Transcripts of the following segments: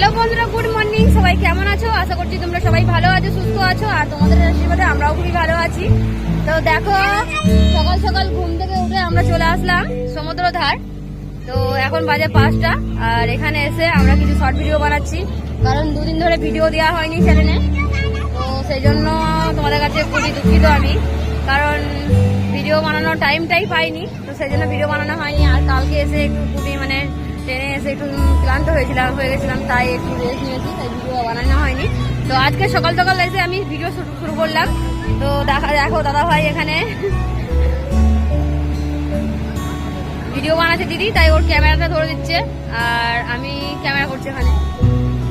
বন্ধুরা good morning সবাই কেমন আছো? আশা করছি তোমরা সবাই ভালো আছো, সুস্থ আছো, আর তোমাদের আশীর্বাদে আমরাও খুবই ভালো আছি। তো দেখো, সকাল সকাল ঘুম থেকে উঠে আমরা চলে আসলাম সমুদ্র ধার। তো এখন বাজে পাঁচটা, আর এখানে এসে আমরা কিছু শর্ট ভিডিও বানাচ্ছি। কারণ দুদিন ধরে ভিডিও দেওয়া হয়নি চ্যানেলে তো সেই জন্য তোমাদের কাছে খুবই দুঃখিত আমি। কারণ ভিডিও বানানোর টাইমটাই পাইনি, তো সেই জন্য ভিডিও বানানো হয়নি। আর কালকে এসে একটু খুবই মানে ট্রেনে এসে একটু ক্লান্ত হয়েছিলাম, হয়ে গেছিলাম, তাই একটু রেস্ট নিয়েছি, তাই ভিডিও বানানো হয়নি। তো আজকে সকাল সকাল এসে আমি ভিডিও শুরু করলাম। তো দেখা, দেখো দাদা ভাই এখানে। ভিডিও বানাচ্ছে দিদি, তাই ওর ক্যামেরাটা ধরে দিচ্ছে, আর আমি ক্যামেরা করছি ওখানে।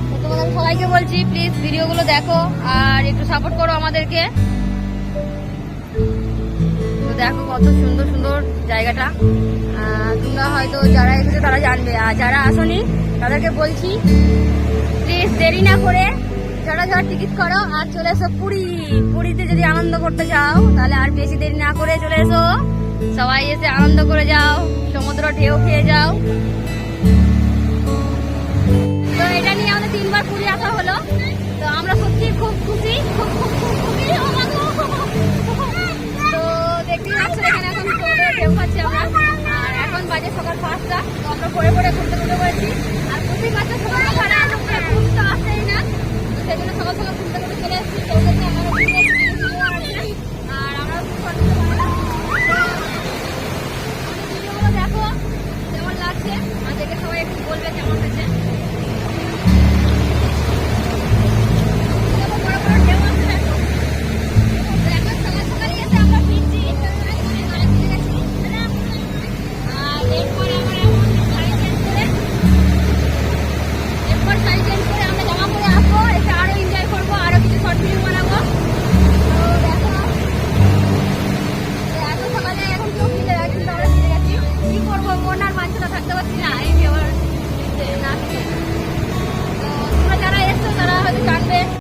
তো তোমাদের সবাইকে বলছি প্লিজ ভিডিওগুলো দেখো, আর একটু সাপোর্ট করো আমাদেরকে। দেখো কত সুন্দর সুন্দর জায়গাটা। তোমরা হয়তো যারা এসেছে তারা জানবে। আর যারা আসনি, তাদেরকে বলছি প্লিজ দেরি না করে যারা যারা টিকিট করো আর চলে এসো পুরী। পুরীতে যদি আনন্দ করতে চাও, তাহলে আর বেশি দেরি না করে চলে এসো। সবাই এসে আনন্দ করে যাও, সমুদ্র ঢেউ খেয়ে যাও। তো এটা নিয়ে আমাদের তিনবার পুরী আসা হলো। তো আমরা সত্যি খুব খুশি, খুব খুব পরে পরে ঘুরতে ঘুরতে করেছি। আর বুঝতেই পারছ সকাল সকালে আসছে ঘুম তো আসেই না। তো সেই জন্য সকাল সকাল ঘুরতে ঘুরতে চলে এসেছি। কেউ দেখে আমরা আর আমরা দেখো, কেমন লাগছে? আর দেখে সবাই একটু বলবে কেমন হয়েছে।